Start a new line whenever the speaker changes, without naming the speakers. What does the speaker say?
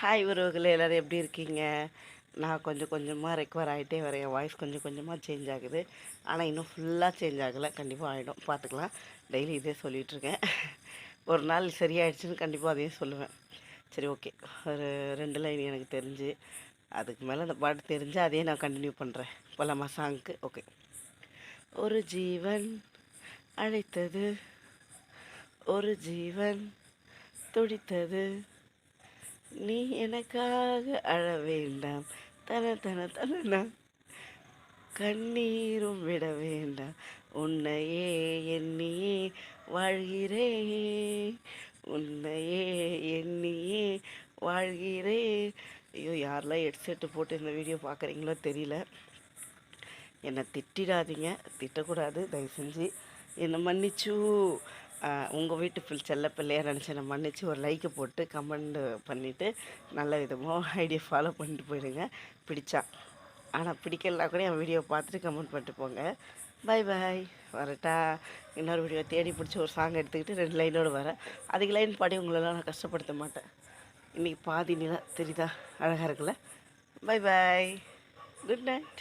Hi உறவுகளே எல்லோரும் எப்படி இருக்கீங்க? நான் கொஞ்சம் கொஞ்சமாக ரெக்கவர் ஆகிட்டே வரேன். என் வாய்ஸ் கொஞ்சம் கொஞ்சமாக சேஞ்ச் ஆகுது. ஆனால் இன்னும் ஃபுல்லாக சேஞ்ச் ஆகலை. கண்டிப்பாக ஆகிடும் பார்த்துக்கலாம் டெய்லி இதே சொல்லிகிட்ருக்கேன் ஒரு நாள் சரியாயிடுச்சுன்னு கண்டிப்பாக அதையும் சொல்லுவேன். சரி ஓகே ஒரு ரெண்டு லைன் எனக்கு தெரிஞ்சு அதுக்கு மேலே அந்த பாட்டு தெரிஞ்சு அதையே நான் கண்டினியூ பண்ணுறேன் போலாமா சாங்க்கு ஓகே ஒரு ஜீவன் அழைத்தது ஒரு ஜீவன் துடித்தது நீ எனக்காக அழ வேண்டாம். தன தன தன கண்ணீரும் விட வேண்டாம். உன்னையே எண்ணியே வாழ்கிறே உன்னையே எண்ணியே வாழ்கிறே ஐயோ யாரெல்லாம் ஹெட்செட்டு போட்டு இந்த வீடியோ பார்க்குறீங்களோ தெரியல. என்னை திட்டிடாதீங்க. திட்டக்கூடாது. தயவு செஞ்சு என்னை மன்னிச்சு. உங்கள் வீட்டு பிள் செல்ல பிள்ளையாக நினச்சி நான் மன்னிச்சு ஒரு லைக்கை போட்டு கமெண்ட் பண்ணிவிட்டு நல்ல விதமாக ஐடியா ஃபாலோ பண்ணிட்டு போயிடுங்க. பிடிச்சா. ஆனால் பிடிக்கலனா கூட என் வீடியோ பார்த்துட்டு கமெண்ட் பண்ணிட்டு போங்க. பை பாய் வரட்டா. இன்னொரு வீடியோ தேடி பிடிச்சி ஒரு சாங் எடுத்துக்கிட்டு ரெண்டு லைனோடு வரேன். அதுக்கு லைன் பாடி உங்களெல்லாம் நான் கஷ்டப்படுத்த மாட்டேன். இன்றைக்கி பாதி நிலா தெரியுதா? அழகாக இருக்குல்ல? Bye bye good night